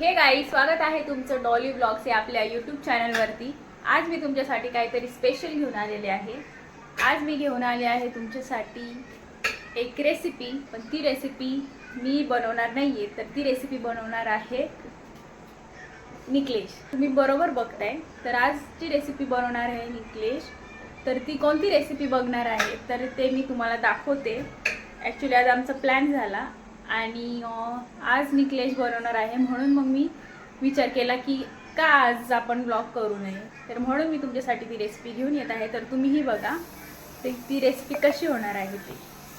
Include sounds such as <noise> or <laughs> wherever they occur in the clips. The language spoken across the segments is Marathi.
हे गाई स्वागत आहे तुमचं डॉली ब्लॉग्स या आपल्या यूट्यूब चॅनलवरती आज मी तुमच्यासाठी काहीतरी स्पेशल घेऊन आलेले आहे. आज मी घेऊन आले आहे तुमच्यासाठी एक रेसिपी पण ती रेसिपी मी बनवणार नाही आहे तर ती रेसिपी बनवणार आहे निकलेश. तुम्ही बरोबर बघताय तर आज जी रेसिपी बनवणार आहे निकलेश तर ती कोणती रेसिपी बघणार आहे तर ते मी तुम्हाला दाखवते. ॲक्च्युली आज आमचा प्लॅन झाला. आणि आज आज निकलेश बनवणार आहे म्हणून मग मी विचार केला की का आज आपण ब्लॉग करू नये? तर म्हणून मी तुमच्यासाठी ती रेसिपी घेऊन येत आहे. तर तुम्हीही बघा ते ती रेसिपी कशी होणार आहे ती.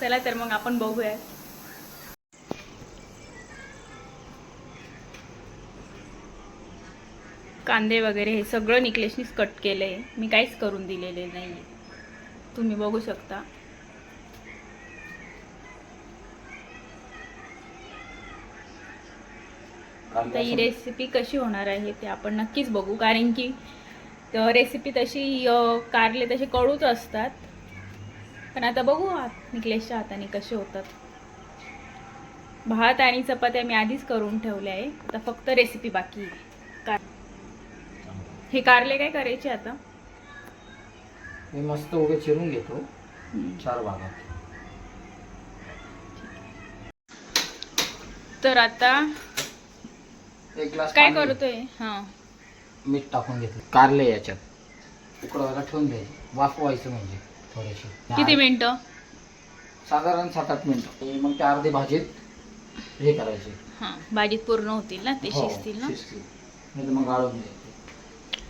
चला तर मग आपण बघूया कांदे वगैरे हे सगळं निकलेशनीच कट केलं आहे मी काहीच करून दिलेले नाही तुम्ही बघू शकता. आता ही रेसिपी कशी होणार आहे ते आपण नक्कीच बघू. कारण की रेसिपी तशी कारले तसे कडूच असतात. पण आता बघू निकलेशच्या हाताने कसे होतात. भात आणि चपात्या मी आधीच करून ठेवल्या आहे. आता फक्त रेसिपी बाकी आहे. कार हे कारले काय करायचे आता? मी मस्त उभे चिरून घेतो. चार भागात. तर आता एक ग्लास काय पाणी, करतोय? हा. मीठ टाकून घेतलं. कारले याच्यात. उकडवायला ठेवून द्यायचे. वाफवायचं म्हणजे थोडेसे. किती मिनिटं? साधारण सात आठ मिनिटं. आणि मग त्या अर्धी भाजीत हे करायचे. हा भाजीत पूर्ण होतील ना? ते हो, शिजतील ना? शिजतील. नाही तर मग गाळून द्यायचे.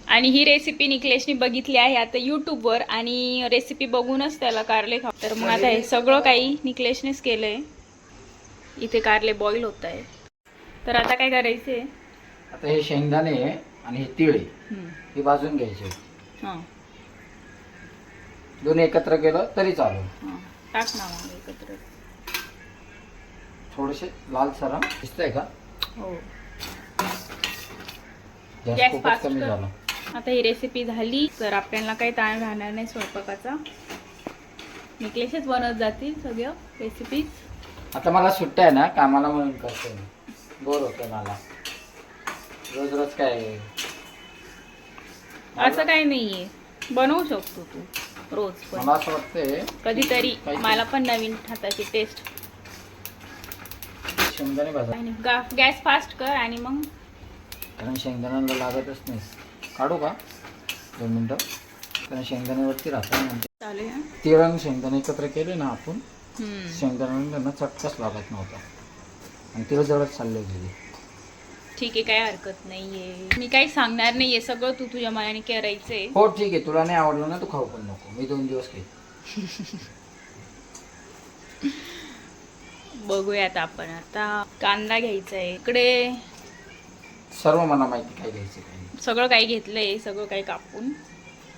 आणि ही रेसिपी निकलेशनी बघितली आहे आता यूट्यूबवर आणि रेसिपी बघूनच त्याला कारले खा तर मग आता हे सगळं काही निकलेशनेच केलंय. इथे कारले बॉईल होत आहे तर आता काय करायचे आता हे शेंगदाणे आणि हे तिळे हे भाजून घ्यायचे. हां. दोन्ही एकत्र केलं तरी चालेल. हां. टाक ना मग एकत्र. थोडेसे लाल सरा. दिसतंय का? हो. गॅस गॅस खूपच fast कमी कर. झाला. आता ही रेसिपी झाली तर आपल्याला काही ताण राहणार नाही स्वयंपाकाचा. निकलेशच बनवत जातील सगळं रेसिपीज आता मला सुट्ट्या आहे ना कामाला म्हणून करते बोर होतं मला. रोज रोज काय? असं काही नाहीये. बनवू शकतो तू रोज पण. मला असं वाटतंय कधीतरी काही- मला पण नवीन हाताची टेस्ट शेंगदाणे भाजा. आणि गा गॅस फास्ट कर आणि मग कारण शेंगदाण्याला लागतच नाही. काढू का? दोन मिनटं. कारण शेंगदाण्यावरती राहतात म्हणजे चालेल तिळ आणि शेंगदाणे एकत्र केले ना आपण हम्म. शेंगदाण्याला त्यांना चटकाच लागत नव्हता. आणि तिळ जवळच चालले गेली. ठीक आहे काय हरकत नाहीये. मी काही सांगणार नाहीये सगळं तू तुझ्या मनाने करायचंय. हो ठीक आहे तुला नाही आवडलं ना तू खाऊ पण नको. मी दोन दिवस खाईल <laughs> बघूयात आपण आता. कांदा घ्यायचा आहे इकडे सर्व मला माहिती काय घ्यायचं काय नाही. सगळं काही घेतलंय सगळं काही कापून.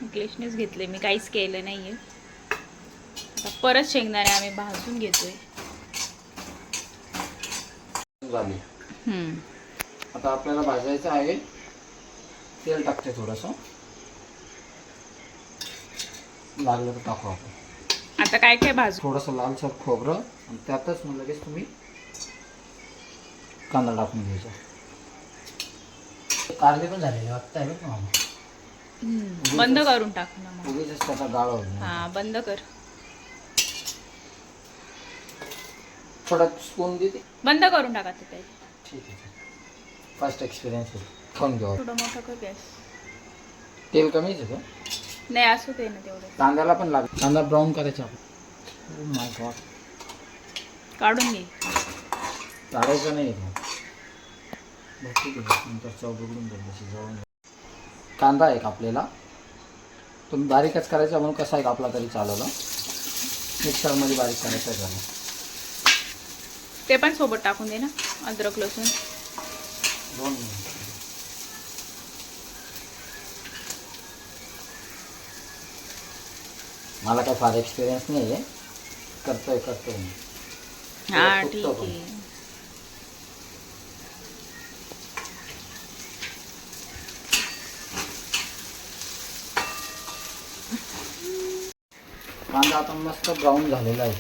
निकलेशनेच घेतलंय मी काहीच केलं नाहीये. आता परत शेंगदाणे आम्ही भाजून घेतोय. झाली. हम्म. आता आपल्याला भाजायचं आहे. तेल टाकते थोडंसं. लागलं तर टाकू आपण. आता काय काय भाजू? थोडंसं लालसर खोबरं आणि त्यातच मग लगेच तुम्ही कांदा टाकून घ्यायचा. कारले पण झालेले वाटतं आहे हम्म. बंद करून टाक ना उगीच त्याचा गाळ हा बंद कर. थोडा स्पून देते. बंद करून टाका ते काही ठीक आहे. फर्स्ट एक्सपिरियन्स खाऊन घ्यावं थोडं मोठं कर गॅस तेल कमीच आहे नाही असू दे ना तेवढं. कांद्याला पण लागेल. कांदा ब्राऊन करायचा आपण. माय गॉड काढून घे. काढायचं नाही भरपूर नंतर चव बिघडून जाईल तशी जवळ कांदा आहे कापलेला तुम्ही बारीकच करायचा म्हणून कसा आहे कापला तरी चालवलं मिक्सरमध्ये बारीक करायचं झालं. ते पण सोबत टाकून दे ना अद्रक लसूण. दोन मिनिट. मला काय फार एक्सपिरियन्स नाही आहे करतोय करतोय मी. हा फुकतो ठीक पण. आहे. कांदा आता मस्त ब्राऊन झालेला आहे.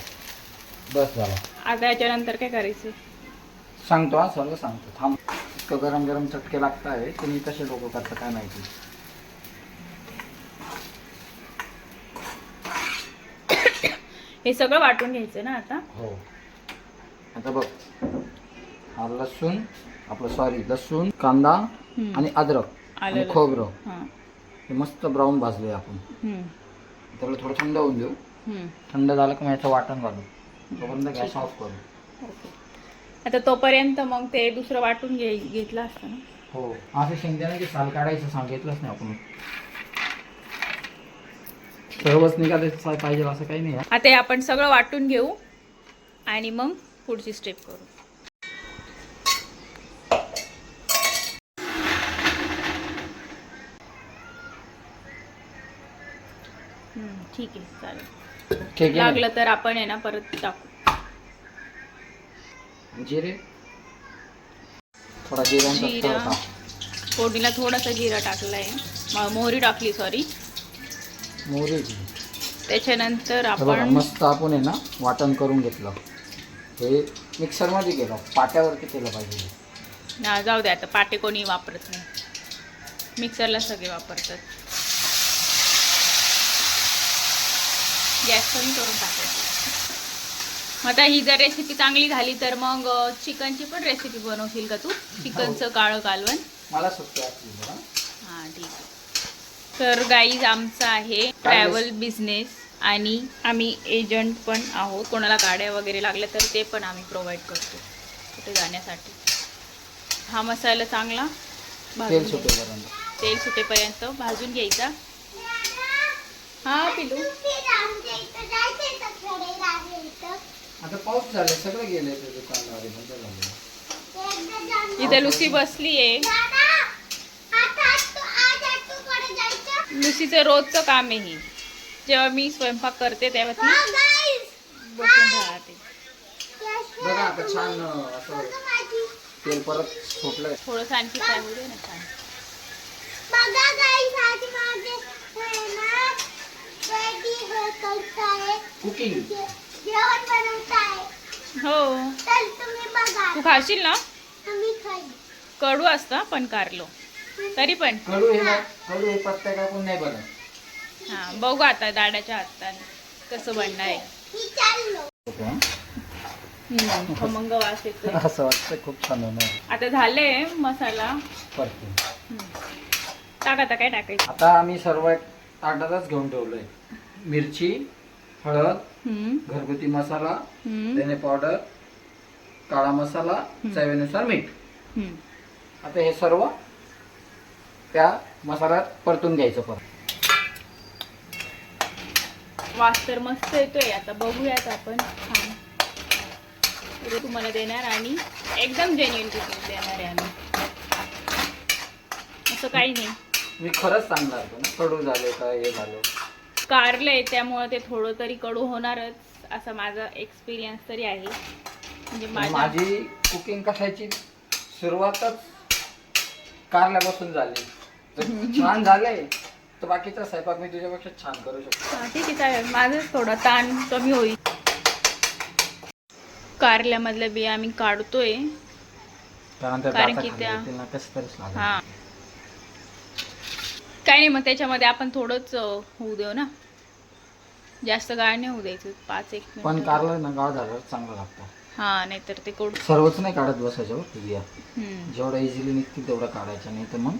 बस झाला आता याच्यानंतर काय करायचं? सांगतो हा सर्व सांगतो. थांब. इतकं गरम गरम चटके लागत आहे तुम्ही कसे लोक करता काय माहिती? हे सगळं वाटून घ्यायचं ना आता? हो. आता बघ. हा लसूण आपलं सॉरी लसूण कांदा. आणि अद्रक आणि लसूण. खोबरं. हां. हे मस्त ब्राऊन भाजले आपण. हम्म. त्याला थोडं थंड होऊन देऊ. हम्म. थंड झालं की मग याचं वाटण घालू. तोपर्यंत गॅस ऑफ करू. ओके. आता तोपर्यंत मग ते दुसरं वाटून घे घेतलं असतं ना. हो. असं शेंगदाण्याची साल काढायचं सांगितलंच नाही आपण. सर्वच निघाले पाहिजे असं काही नाही. आता हे आपण सगळं वाटून घेऊ आणि मग पुढची स्टेप करू. ठीक आहे चालेल. लागलं तर आपण आहे ना परत टाकू. जिरे? थोडा जिरा. फोडणीला थोडासा जिरा टाकलाय. म- मोहरी टाकली सॉरी मोहरी. त्याच्यानंतर आपण मस्त आपण आहे ना वाटण करून घेतलं. हे मिक्सरमध्ये केलं पाट्यावरती केलं पाहिजे. ना जाऊ दे आता पाटे कोणी वापरत नाही. मिक्सरला सगळे वापरतात. गॅस कमी करून टाकायचं. आता ही जर रेसिपी चांगली झाली तर मग चिकनची पण रेसिपी बनवशील का तू? चिकनचं काळं कालवण? मला हां ठीक आहे. तर गाईज आमचा आहे ट्रॅव्हल बिझनेस आणि आम्ही एजंट पण आहोत. कोणाला गाड्या वगैरे लागल्या तर ते पण आम्ही प्रोव्हाइड करतो. कुठे जाण्यासाठी. हा मसाला चांगला भाजून तेल घ्यायचा. सुटेपर्यंत. तेल सुटेपर्यंत भाजून घ्यायचा. हा पिलू. आता पाऊस झाले सगळं गेले ते दुकानदारी बंद झाले. इथे लुसी बसली आहे. लुसीचं रोजचं काम आहे ही. जेव्हा मी स्वयंपाक करते तेव्हा ती बसून राहते. बघा आता छान अं, असं तेल परत सुटलंय. थोडंसं आणखी काय दे ना छान बघा गाईस आज माझे ना रेडी करताय. कुकिंग जेवण हो. तर तुम्ही बघा. तू खाशील ना? तुम्ही खाई कडू असतं पण कारलो. तरी पण. कडू हे ना कडू हे पत्ता कापून नाही बनत. हा बघू आता दाडाच्या हाताने कसं बनणार आहे. मी चाललो हम्म, खमंग वास येतोय. असं वाटतं खूप छान होणार. आता झाले मसाला. टाक आता काय टाकायचं? आता आम्ही सर्व एक ताटातच घेऊन ठेवलोय. मिरची हळद घरगुती मसाला धने पावडर काळा मसाला चवीनुसार मीठ. आता हे सर्व त्या मसाल्यात परतून घ्यायचं परत. वास तर मस्त येतोय. आता बघूयात आपण. छान. तुम्हाला देणार आणि एकदम जेन्युइन कुकिंग देणार आहे आम्ही. असं काही नाही. मी खरंच सांगणार ना कडू झाले का हे झालं. कारलंय त्यामुळे ते थोडं तरी कडू होणारच असा माझा एक्सपिरियन्स तरी आहे. म्हणजे माझी कुकिंग कशाची? सुरुवातच कारल्यापासून झाली. तर <laughs> छान झालंय तर बाकीचा स्वयंपाक मी तुझ्यापेक्षा छान करू शकतो. हा, ठीक आहे चालेल. माझंच थोडा ताण कमी होईल. कारल्यामधल्या बिया आम्ही काढतोय. कारण त्या कारण दाता की खाली त्या- येतील ना, कसं तरीच लागेल. हा. काही नाही मग त्याच्यामध्ये आपण थोडंच अं, होऊ देऊ ना. जास्त गाळ नाही होऊ द्यायचं पाच एक पण मिनिट कारलं ना गाळ झाल्यावर चांगलं लागतं. हा नाहीतर ते कडू सर्वच नाही काढत बसायचं बरं का बिया हम्म, इझिली निघतील तेवढं काढायचं नाही तर मग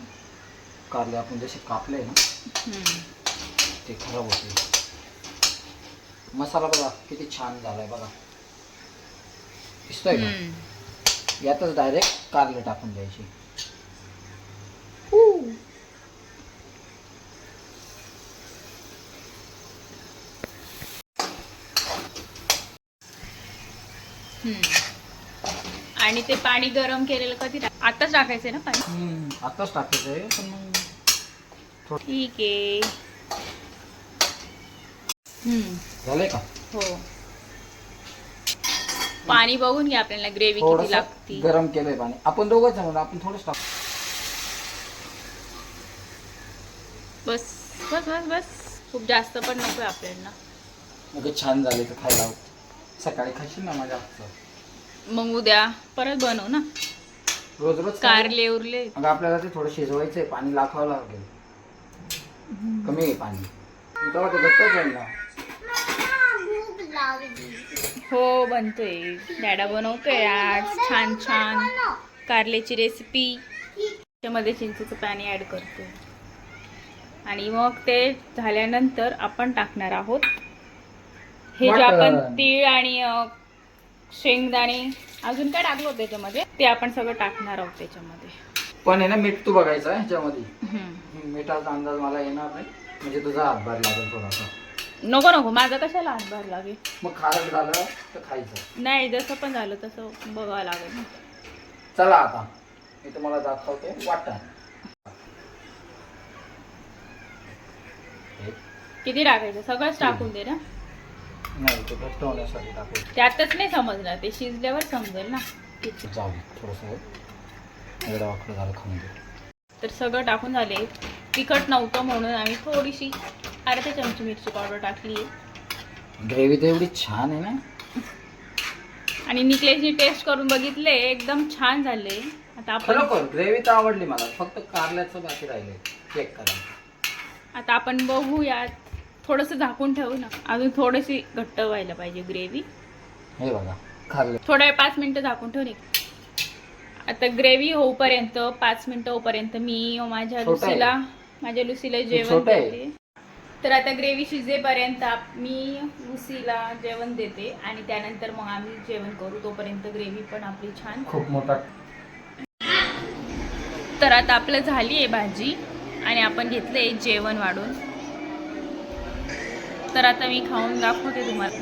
कारले आपण जसे कापले ना हम्म. ते खराब होते मसाला बघा किती छान झालाय बघा. दिसतोय का? हम्म. यातच डायरेक्ट कारले टाकून द्यायचे हम्म. आणि ते पाणी गरम केलेलं कधी आताच टाकायचंय ना पाणी? हम्म, आताच टाकायचं आहे पण मग ठीक आहे. हम्म, झालंय का? हो. पाणी बघून घ्या आपल्याला ग्रेव्ही किती लागती गरम केलंय पाणी. आपण दोघंच म्हणून आपण थोडंच टाक बस बस बस बस. खूप जास्त पण नकोय आपल्याला मग छान झाले तर खायला. सकाळी खाशील ना माझ्या हातचं? मग उद्या परत बनव ना. रोज रोज काय? कारले उरले. मग आपल्याला ते थोडं शिजवायचंय पाणी लाखावं लागेल. कमी आहे पाणी. तेव्हा ते ना. हो बनतोय. डॅडा बनवतोय आज. छान छान. कारल्याची रेसिपी त्याच्यामध्ये चिंचेचं पाणी ॲड करतो आणि मग ते झाल्यानंतर आपण टाकणार आहोत हे जे आपण. तीळ आणि अ, शेंगदाणे अजून काय टाकलं होतं त्याच्यामध्ये? ते आपण सगळं टाकणार आहोत त्याच्यामध्ये. पण आहे ना मीठ तू बघायचं आहे ह्याच्यामध्ये. हम्म. मिठाचा अंदाज मला येणार नाही. म्हणजे तुझा हातभार लागेल थोडासा. नको नको. माझा कशाला हातभार लागेल? मग खारट झालं तर खायचं. नाही जसं पण झालं तसं बघावं लागेल ना. चला आता. मी तुम्हाला दाखवते. वाटण किती टाकायचं? सगळंच टाकून दे ना. नाही ते घट्ट होण्यासाठी टाकू त्यातच नाही समजणार ते शिजल्यावर समजेल ना. किती जाऊ थोडंसं एवढं वाकडं झालं खाऊन दे तर सगळं टाकून झाले. तिखट नव्हतं म्हणून आम्ही थोडीशी अर्धा चमची मिरची पावडर टाकली ग्रेव्ही तर एवढी छान आहे ना? आणि निकलेशनी टेस्ट करून बघितले एकदम छान झाले. आता आपण खरोखर ग्रेव्ही तर आवडली मला. फक्त कारल्याचं बाकी राहिले चेक करा. आता आपण बघूयात. थोडंसं झाकून ठेवू ना. अजून थोडीशी घट्ट व्हायला पाहिजे ग्रेव्ही. हे बघा थोड्या वेळ पाच मिनटं झाकून ठेवून आता ग्रेव्ही होऊपर्यंत पाच मिनटं होऊपर्यंत मी माझ्या छोटं आहे. लुसीला माझ्या लुसीला जेवण छोटं आहे. देते. तर आता ग्रेव्ही शिजेपर्यंत आप- मी लुसीला जेवण देते आणि त्यानंतर मग आम्ही जेवण करू. तोपर्यंत ग्रेव्ही पण आपली छान. खूप मोठा. तर आता आपलं झाली आहे भाजी आणि आपण घेतलं आहे जेवण वाढून. तर आता मी खाऊन दाखवते तुम्हाला.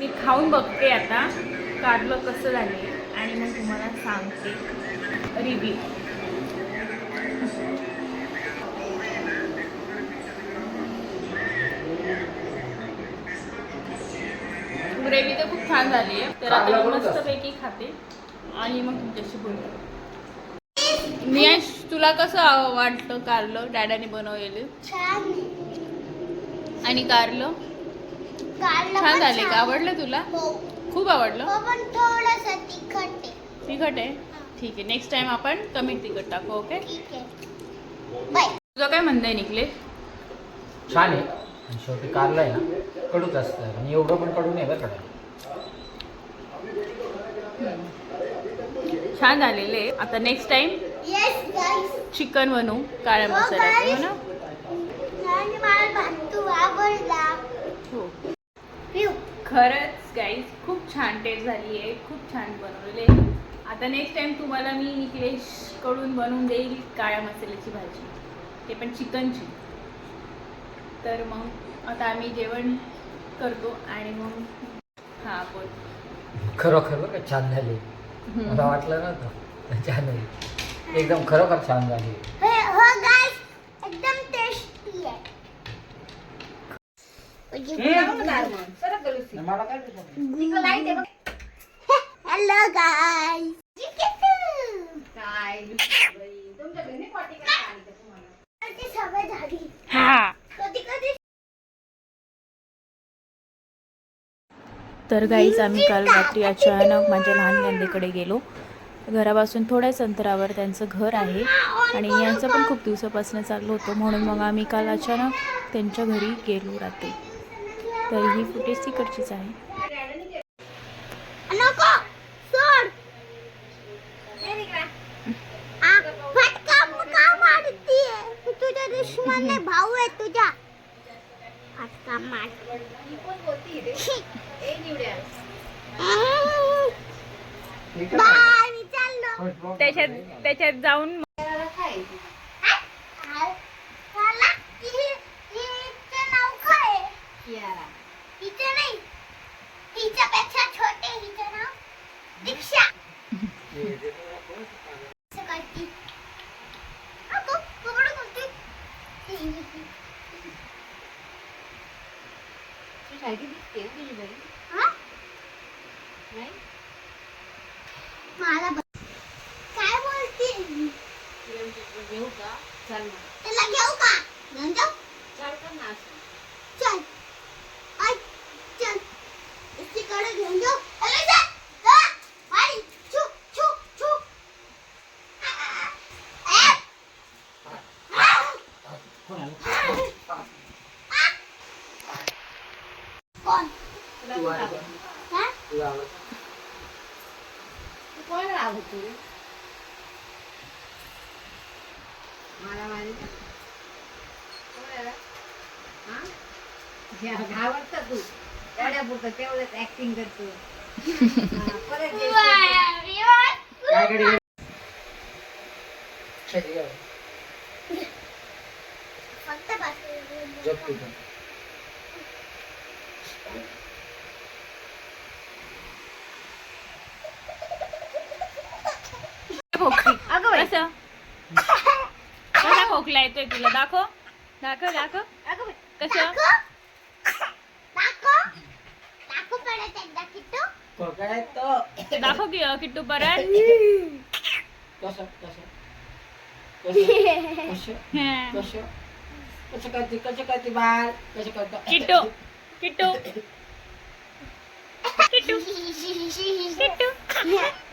मी खाऊन बघते आता कारलं कसं झाले आणि मग तुम्हाला सांगते. रिव्ह्यू ग्रेव्ही तर खूप छान झाली आहे तर आता मी. मस्तपैकी खाते आणि मग तुमच्याशी बोलते. नियाश तुला कसं वाटतं कारलं? डॅडाने बनवलेलं? छान. आणि कारलं छान झाले का. आवडलं तुला? हो. खूप आवडलं? हो, तिखट आहे. तिखट आहे? ठीक आहे. नेक्स्ट टाइम आपण कमी तिखट टाकू ओके तुझं काय म्हणणं आहे निकले छान आहे. आणि शेवटी कारलं आहे ना कडूच असतं. आणि एवढं पण कडू नाही बरं कडा छान झालेले. आता नेक्स्ट टाइम चिकन बनवू काळ्या हो, मसाल्याचं. हो ना? आवडला हो. खरंच गाईज खूप छान टेस्ट झाली आहे खूप छान बनवलेले. आता नेक्स्ट टाइम तुम्हाला मी निकलेशकडून बनवून देईल काळ्या मसाल्याची भाजी. ते पण चिकनची. तर मग आता आम्ही जेवण करतो आणि मग हां बोल. खरोखर बरं का छान झाली. मला वाटलं नव्हतं छान झाली. एकदम खरोखर छान झाली हे हो गाईस एकदम टेस्टी आहे मला काय हॅलो हां. कधी तर गाईच आम्ही काल रात्री अचानक माझ्या लहान नंदेकडे गेलो. घरापासून थोड्याच अंतरावर त्यांचं घर आहे. आणि यांचं पण खूप दिवसापासून चाललं होतं. म्हणून मग आम्ही काल अचानक त्यांच्या घरी गेलो रात्री. तर ही फुटेज तिकडचीच आहे. नको सोड. आ, फटका का मारतीये. तू तुझा दुश्मन नाही भाऊ आहे तुझा फटका मार. छी. हम्म. बाय मी चाललो. त्याच्यात त्याच्यात जाऊन आ, मला हि- हिचं नाव काय आहे? हिचं नाही हिच्यापेक्षा छोटे हिचं नाव दीक्षा असं करती. आ, बघ, बघडं करती. हा? मला बघ. काय बोलती त्याला घेऊ का घेऊन जाऊ चल आय चल इकडे घेऊन जाऊ अरे जा जा. आई, छू छू छू कोण आलं? कोण तू? हा? तुला आवडतं? कोण तू मला माहिती घाबरत तू एवढ्या पुरतं तेवढंच ऍक्टिंग करतो हा, परत जे- काय कडे गेली? छे, ये. फक्त बस झोप तू पण. खोकला येतोय तुला की किट्टू किट्टू <laughs> किट्टू। किट्टू किट्टू। <laughs>